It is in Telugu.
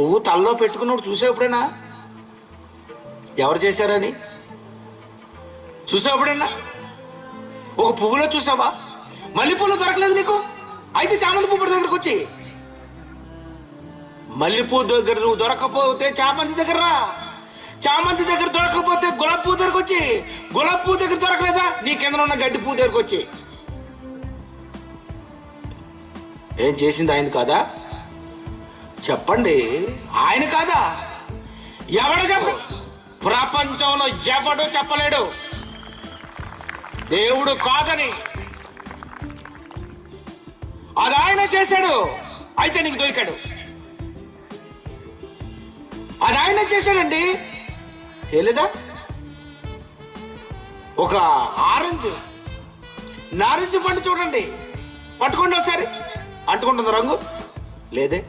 పువ్వు తలలో పెట్టుకున్నప్పుడు చూసావు ఎప్పుడైనా ఎవరు చేశారని? చూసావు ఎప్పుడైనా ఒక పువ్వులో చూసావా? మల్లెపూలు దొరకలేదు నీకు? అయితే చామంతి పువ్వు దగ్గరకు వచ్చి? మల్లెపూ దగ్గర నువ్వు దొరకపోతే చామంతి దగ్గర రా. చామంతి దగ్గర దొరకకపోతే గులాబీ పువ్వు దగ్గరకు వచ్చి? గులాబీ పువ్వు దగ్గర దొరకలేదా? నీ కింద ఉన్న గడ్డి పువ్వు దగ్గరకు వచ్చి. ఏం చేసింది ఆయన కాదా? చెప్పండి. ఆయన కాదా? ఎవడు చెప్పు? ప్రపంచంలో ఎవడు చెప్పలేడు? దేవుడు కాదని. అది ఆయన చేశాడు. అయితే నీకు దొరికాడు. అది ఆయన చేశాడండి. చేయలేదా? ఒక ఆరెంజ్ నారింజ పండు చూడండి. పట్టుకోండి ఒకసారి. అంటుకుంటుంది రంగు. లేదే.